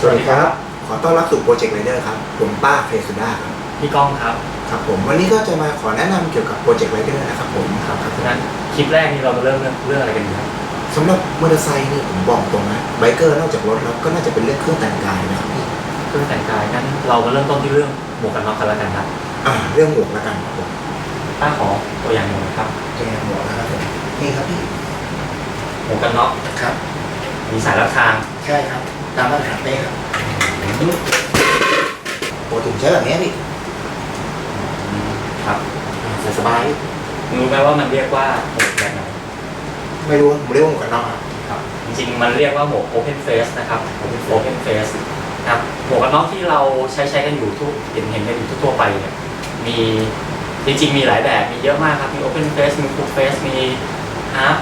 สวัสดีครับ ขอต้อนรับสู่โปรเจกต์ไรเดอร์ครับ ผมป้าเพสุดาครับ พี่ก้องครับ ครับผม วันนี้ก็จะมาขอแนะนำเกี่ยวกับโปรเจกต์ไรเดอร์นะครับผมครับเพราะฉะนั้นคลิปแรกนี้เรามาเริ่มเรื่องเรื่องอะไรกันดีครับ สำหรับมอเตอร์ไซค์นี่ผมบอกตรงนะไบเกอร์นอกจากรถแล้วก็น่าจะเป็นเรื่องเครื่องแต่งกายนะครับพี่เครื่องแต่งกายงั้นเรามาเริ่มต้นที่เรื่องหมวกกันน็อกกันแล้วกันครับอ่าเรื่องหมวกละกันครับผมต้าขอตัวอย่างหมวกนะครับแกหมวกนะครับผมนี่ครับพี่หมวกกันน็อกครับ มีสายรัดคาง ใช่ครับ ตามมาตรฐานเป้ครับปกติผมใช้แบบนี้พี่ครับใส่สบายรู้ไหมว่ามันเรียกว่าหมวกแบบไหนไม่รู้ผมเรียกว่าหมวกกันน็อกครับครับจริงๆมันเรียกว่าหมวก Open Face นะครับ Open Face ครับหมวกกันน็อกที่เราใช้ใช้กันอยู่ทุกเห็นเห็นกันอยู่ทั่วๆไปเนี่ยมีจริงๆมีหลายแบบมีเยอะมากครับ มี Open Face มี Full Face มี Half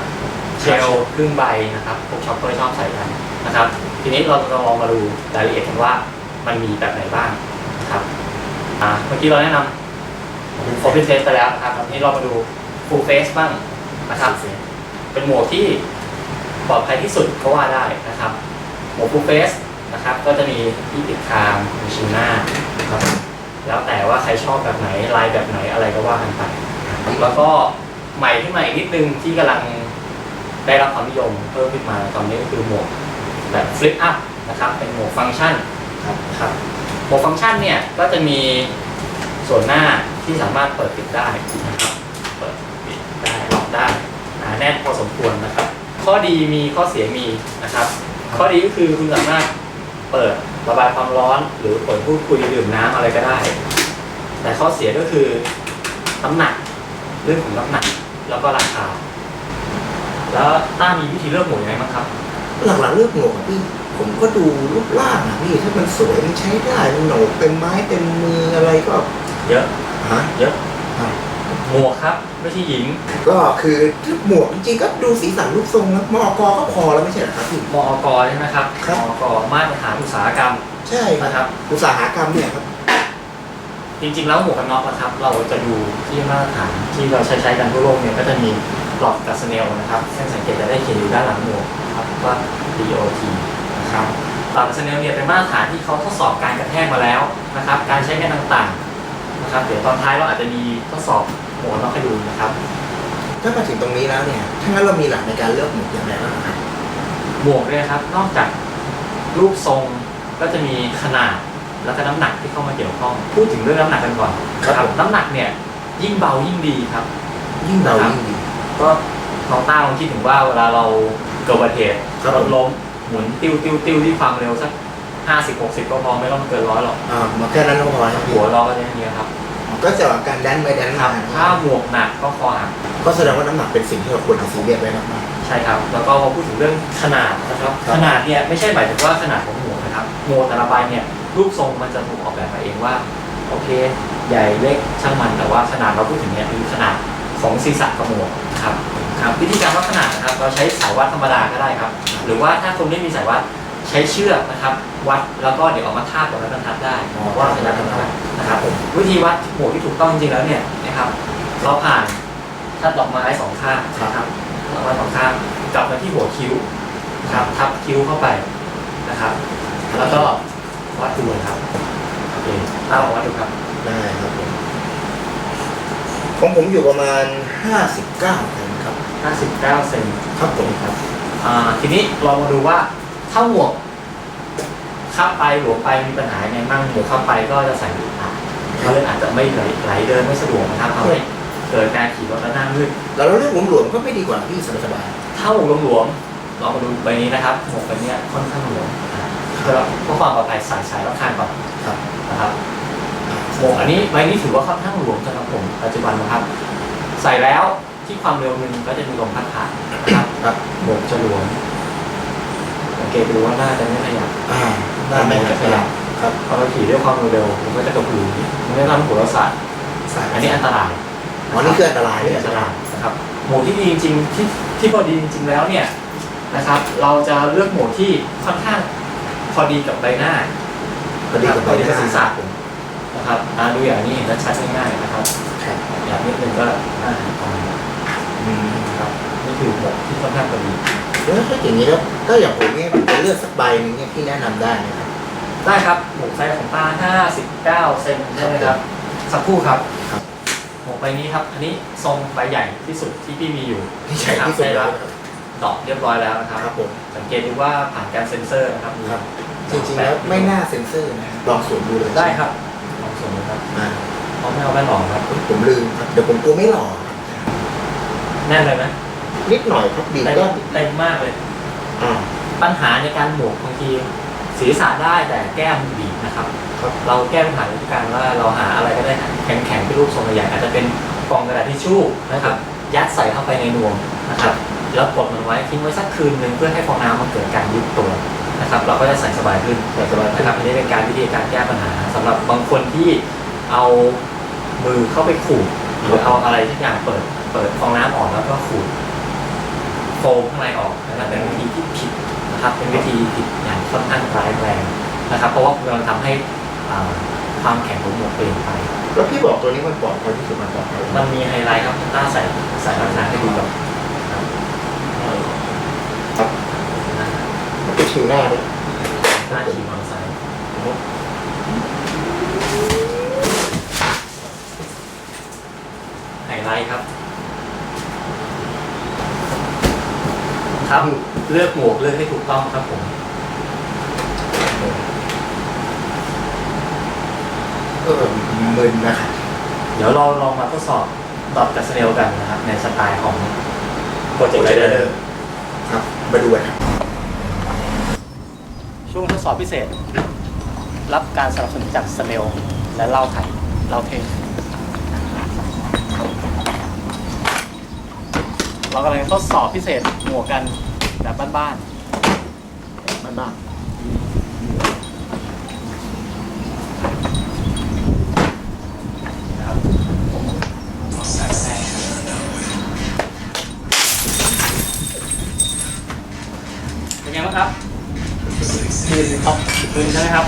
เชลครึ่งใบนะครับพวกช็อปเปอร์ชอบใส่กัน นะครับ ทีนี้เราจะลองมาดูรายละเอียดกันว่ามันมีแบบไหนบ้างนะครับอ่าเมื่อกี้เราแนะนำ Open Face ไปแล้วนะครับทีนี้เรามาดู Full Face บ้างนะครับ เป็นหมวกที่ปลอดภัยที่สุดก็ว่าได้นะครับ หมวก Full Face นะครับ ก็จะมีที่ติดคางมีชิวหน้านะครับแล้วแต่ว่าใครชอบแบบไหนลายแบบไหนอะไรก็ว่ากันไป แล้วก็ใหม่ขึ้นมาอีกนิดนึงที่กำลังได้รับความนิยมเพิ่มขึ้นมาตอนนี้ก็คือหมวก แบบฟลิปอัพนะครับเป็นหมวกฟังก์ชันครับครับหมวกฟังก์ชันเนี่ยก็จะมีส่วนหน้าที่สามารถเปิดปิดได้นะครับเปิดปิดได้ล็อกได้หนาแน่นพอสมควรนะครับ ข้อดีมีข้อเสียมีนะครับ ข้อดีก็คือคุณสามารถเปิดระบายความร้อน หรือเปิดพูดคุยดื่มน้ำอะไรก็ได้ แต่ข้อเสียก็คือน้ำหนักเรื่องของน้ำหนักแล้วก็ราคา แล้วต้ามีวิธีเลือกหมวกยังไงบ้างครับ หลักๆเลือกหมวกอะพี่ผมก็ดูรูปร่างอะพี่ถ้ามันสวยมันใช้ได้มันโหนกเต็มไม้เต็มมืออะไรก็เยอะฮะเยอะอะหมวกครับ ไม่ใช่หญิง ก็คือหมวกจริงๆก็ดูสีสันรูปทรงแล้วมอกก็พอแล้วไม่ใช่เหรอครับพี่มอกใช่ไหมครับครับมอกมาตรฐานอุตสาหกรรม ใช่ครับนะครับ อุตสาหกรรมเนี่ยครับจริงๆแล้วหมวกกันน็อกนะครับ เราจะดูที่มาตรฐานที่เราใช้ใช้กันทั่วโลกเนี่ยก็จะมีหลอดกับสเนลนะครับซึ่งสังเกตจะได้เขียนอยู่ด้านหลังหมวก นะครับว่า DOT นะครับหลอดกับสเนลเนี่ยเป็นมาตรฐานที่เขาทดสอบการกระแทกมาแล้วนะครับ การใช้งานต่างๆนะครับ เดี๋ยวตอนท้ายเราอาจจะมีทดสอบหมวกกันน็อกให้ดูนะครับ ถ้ามาถึงตรงนี้แล้วเนี่ยถ้างั้นเรามีหลักในการเลือกหมวกอย่างไรบ้างครับหมวกเนี่ยครับ นอกจากรูปทรงก็จะมีขนาดแล้วก็น้ำหนักที่เข้ามาเกี่ยวข้อง พูดถึงเรื่องน้ำหนักกันก่อนนะน้ำหนักเนี่ยยิ่งเบายิ่งดีครับ ยิ่งเบายิ่งดีก็น้องต้าลองคิดถึงว่าเวลาเรา เกิดอุบัติเหตุครับรถล้มหมุนติ้วติ้วติ้วที่ความเร็วสักห้าสิบหกสิบก็พอไม่ต้องเกินร้อยหรอกอ่ามาแค่นั้นก็พอครับพี่หัวเราก็จะอย่างเงี้ยครับก็จะอาการแดนไปแดนครัมาบถ้าหมวกหนักก็คอหักก็แสดงว่าน้ำหนักเป็นสิ่งที่เราควรเอาซีเรียสไว้มากใช่ครับ แล้วก็พอพูดถึงเรื่องขนาดนะครับครับ ขนาดเนี่ยไม่ใช่หมายถึงว่าขนาดของหมวกนะครับหมวกแต่ละใบเนี่ยรูปทรงมันจะถูกออกแบบมาเองว่าโอเค ใหญ่เล็กช่างมันแต่ว่าขนาดเราพูดถึงเนี่ยคือขนาดของศีรษะกับหมวกนะครับ ครับวิธีการวัดขนาดนะครับ เราใช้สายวัดธรรมดาก็ได้ครับ หรือว่าถ้าคนไม่มีสายวัดใช้เชือกนะครับ วัดแล้วก็เดี๋ยวเอามาทาบกับบรรทัดได้ว่าขนาดเท่าไหร่นะครับผมวิธีวัดหมวกที่ถูกต้องจริงๆแล้วเนี่ยนะครับเราผ่านทัดดอกไม้สองข้างนะครับดอกไม้สองข้างกลับมาที่หัวคิ้วนะครับทับคิ้วเข้าไปนะครับ แล้วก็วัดดูเลยครับโอเคเอาวัดดูครับได้ครับผมของผมอยู่ประมาณ 59เซน ครับ59 เซนครับผมครับอ่าทีนี้เรามาดูว่าถ้าหมวกเข้าไปหลวมไปมีปัญหายังไงบ้างหมวกเข้าไปก็จะใส่อึดอัดก็เลยอาจจะไม่ไหลไหลเดินไม่สะดวกนะครับทำให้เกิดการขี่รถแล้วหน้ามืดแล้วเราเลือกหลวมๆก็ไม่ดีกว่าพี่สบายถ้าหมวกหลวมๆเรามาดูใบนี้นะครับหมวกใบเนี้ยค่อนข้างหลวมนะครับเพื่อเพื่อความปลอดภัยใส่สายรอบคางก่อนๆครับนะครับหมวกอันนี้ใบนี้ถือว่าค่อนข้างหลวมสำหรับผมปัจจุบันนะครับ ใส่แล้ว ที่ความเร็วหนึ่งก็จะมีลมพัดผ่านนะครับครับหมวกจะหลวมสังเกตดูว่าหน้าจะไม่ขยับอ่าหน้าไม่ขยับครับพอเราขี่ด้วยความเร็วมันก็จะกระพือมันไม่ทำให้หัวเราสั่นสายอันนี้อันตรายอ๋อนี่คืออันตรายอันเลยนี้อันตรายนะครับหมวกที่ดีจริงๆที่ที่พอดีจริง ๆ แล้วเนี่ยนะครับ เราจะเลือกหมวกที่ค่อนข้างพอดีกับใบหน้าพอดีกับพอดีกับใบหน้าศีรษะผมนะครับอ่าดูอย่างนี้เห็นชัดง่ายๆนะครับครับอย่างนิดนึงก็อ่า ครับนี่คือหมวกที่ค่อนข้างพอดีแล้วถ้าอย่างนี้แล้วก็อย่างผมเนี่ยผมจะเลือกสักใบหนึงเนี่ยพี่แนะนำได้ไหมครับได้ครับหมวกไซส์ของป้า59เซนใช่ไหมครับสักครู่ครับครับหมวกใบนี้ครับ อันนี้ทรงใบใหญ่ที่สุดที่พี่มีอยู่ที่ใหญ่ที่สุดได้แล้รัวบดอกเรียบร้อยแล้วนะคครัรับบผมสังเกตดูว่าผ่านการเซ็นเซอร์นะครับครับ จริงๆแล้วไม่น่าเซ็นเซอร์นะลองสวมดูเลยได้ครับลองสวมดูครับอ่าเพราะไม่เอาแว่นหลอกครับ ผมลืมครับเดี๋ยวผมกลัวไม่หล่อครับ แน่นเลยไหมนิดหน่อยครับบีบเต็มก็เต็มมากเลย อ่า ปัญหาในการหมวกบางทีศีรษะได้แต่แก้มบีบนะครับ ครับ เราแก้ปัญหาด้วยการว่าเราหาอะไรก็ได้แข็งๆเป็นรูปทรงใหญ่ๆอาจจะเป็นกล่องกระดาษทิชชู่นะครับ ยัดใส่เข้าไปในนวมนะครับ แล้วกดมันไว้ทิ้งไว้สักคืนหนึ่งเพื่อให้ฟองน้ำมันเกิดการยุบตัวนะครับ เราก็จะใส่สบายขึ้นแต่สบายขึ้นะนครับอันนี้เป็นการวิธีการแก้ปัญหาสำหรับบางคนที่เอามือเข้าไปขูดหรือเอาอะไรที่อย่างเปิดเปิดฟองน้ำออกแล้วก็ขูดโฟมข้างในออกนะครับเป็นวิธีที่ผิดนะครับ เป็นวิธีผิดอย่างค่อนข้างร้ายแรงนะครับ เพราะว่ามันทำให้อ่าความแข็งของหมวกเปลี่ยนไป แล้วพี่บอกตัวนี้มันปลอดภัยที่สุดมันปลอดภัยมันมีไฮไลท์ครับต้าใส่ใส่ลักษณะให้ดูแบบครับครับมันเป็นชิวหน้าด้วยหน้าขี่มอเตอร์ไซค์ไฮไลท์ครับ ครับ เลือกหมวกเลือกให้ถูกต้องครับผมเออมึนนะครับเดี๋ยวเราลองมาทดสอบดอทกับสเนลกันนะครับ ในสไตล์ของโปรเจกต์ไรเดอร์ครับ มาดูกันครับ ช่วงทดสอบพิเศษ รับการสนับสนุนจากสเนลและเล่าไทยเล่าเทง เรากำลังทดสอบพิเศษหมวกกันแบบบ้านมันมากๆนะครับเป็นไงบ้างครับยืนครับคืนใช่ไหมครับ